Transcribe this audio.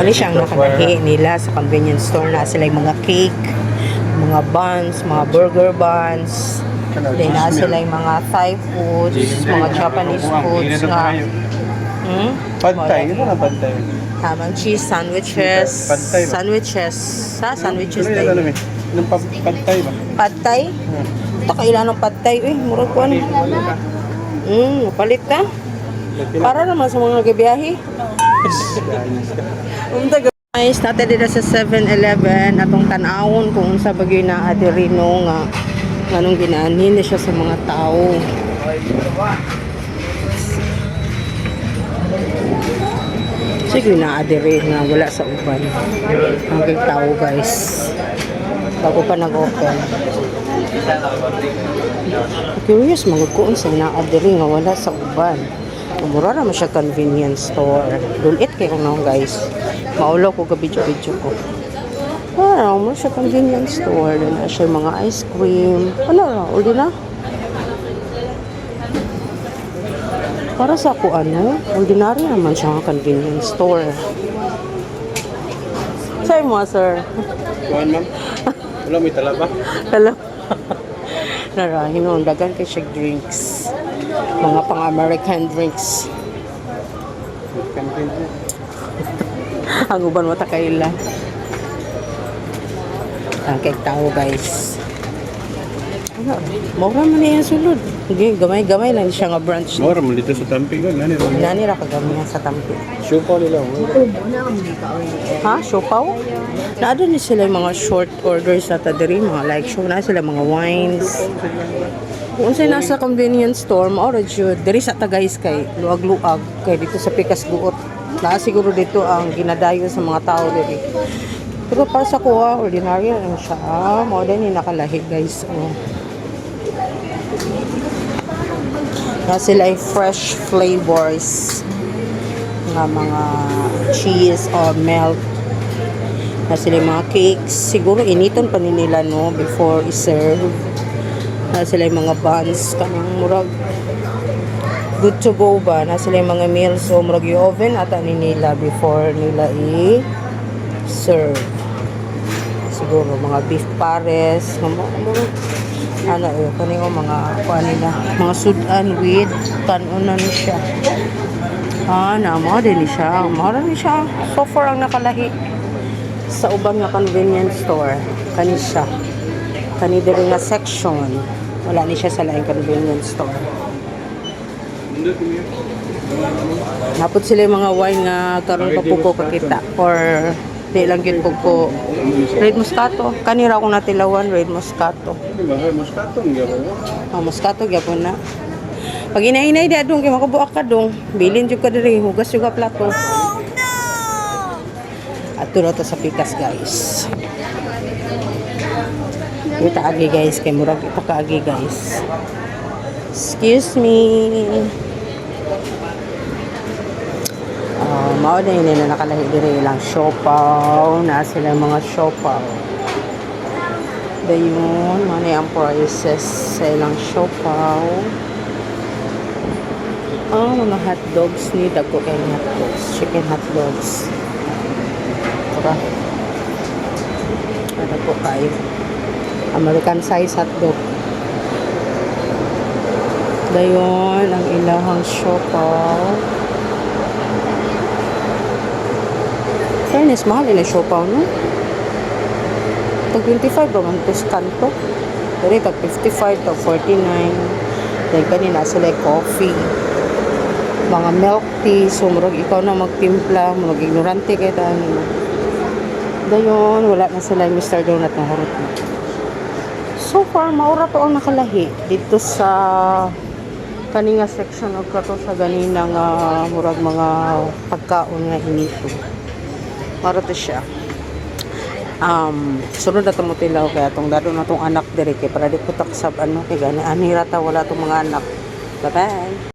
Ano siyang nakalahi nila sa convenience store na sila yung mga cake, mga buns, mga burger buns. Then na sila yung mga Thai foods, mga Japanese foods nga. Hmm? Pad Thai, yun na pad Thai. Tamang cheese sandwiches. Sandwiches. Sa sandwiches Ano tayo. ano eh? Pad Thai ba? Pad Thai? Ito kailan ng Pad Thai. Uy, murag ko ano. Hmm, palit na. Para naman sa mga nagabiyahe. Guys, natin dito sa 7-Eleven atong tanawon kung unsa bagay na adirino nga anong ginaanin na siya sa mga tao. Sige na adiri nga wala sa uban. Hanggang tao guys. Bago pa nag-open. Curious mga kung sa naadiri nga wala sa uban. Mura naman siya convenience store. Dulit kayo nung guys. Maulaw ko gabidyo-bidyo ko. Ano, mo siya convenience store. Na siya mga ice cream. Ano na, uli na. Para sa ako ano, ordinary naman siya nga convenience store. Sa'yo mo, sir. Kuhan ma'am? Wala may tala ba? Hello. Nara, hinundagan kay siya drinks. Mga pang-American drinks. Ang uban mo takaila. Ang kay tao guys. Ano, mura man yan sulod. Hindi, gamay-gamay lang siya nga branch. Mora mo dito sa Tampig ka, gani rin. Nani ra kagamihan sa tampi. Show pa nila. Ha? Siopaw? Naado ni sila yung mga short orders na tadiri, mga like show na sila mga wines. Kung sa'yo nasa convenience store, maura jud diri sa Tagays kay luag-luag kay dito sa Pikas Guot. Na siguro dito ang ginadayo sa mga tao diri. Pero para sa kuha, ordinary lang siya. Ah, mo din yung nakalahi guys. Oh. Na sila ay fresh flavors nga mga cheese or milk na sila yung mga cakes siguro initon pa ni nila no before i-serve na sila yung mga buns kanang murag good to go ba na sila yung mga meals so murag yung oven ata ni nila before nila i-serve siguro mga beef pares murag ano eh kani ko mga kuan nila mga sudan with kanunan siya Ah, namo din siya. Mara ni siya. So far ang nakalahi sa ubang nga convenience store. Kani siya. Diri nga section. Wala ni siya sa laing convenience store. Napot sila yung mga wine nga karon pa po ko kakita. Or di lang gyud po ko red moscato. Kanira ko natilawan red moscato. Ba? Moscato oh, moscato gyapon na. Pag inainay di adong kay makabuak ka dong. Bilin jud ka diri hugas jud ka plato. Ato na to sa pikas guys Ita agi guys. Kay murag ito kaagi guys. Excuse me. Ah, mao na yun na nakalahi diri ilang siopaw. Na sila mga siopaw. Dayon mo na ang prices sa ilang siopaw. Ang mga hot dogs ni dagko kay hot dogs. Chicken hot dogs. Tara. Ano po kayo? American size hot dog. Dayon ang ilahang siopaw. Fairness, mahal ila siopaw, no? Tag 25 ba man ito sa kanto? Pero tag 55, tag 49. Then kanina sila coffee. Mga milk tea. So, murag ikaw na magtimpla. Murag ignorante kay ano. Dayon, wala na sila yung Mr. Donut na hurot na. So far, maura to ang nakalahi dito sa kaninga section of kato sa ganina nga murag mga pagkaon nga inito. Maura to siya. Um, sunod na tamo tilaw kaya tong dado na tong anak dire para di putak sab ano kay gani anira ta wala tong mga anak. Bye-bye.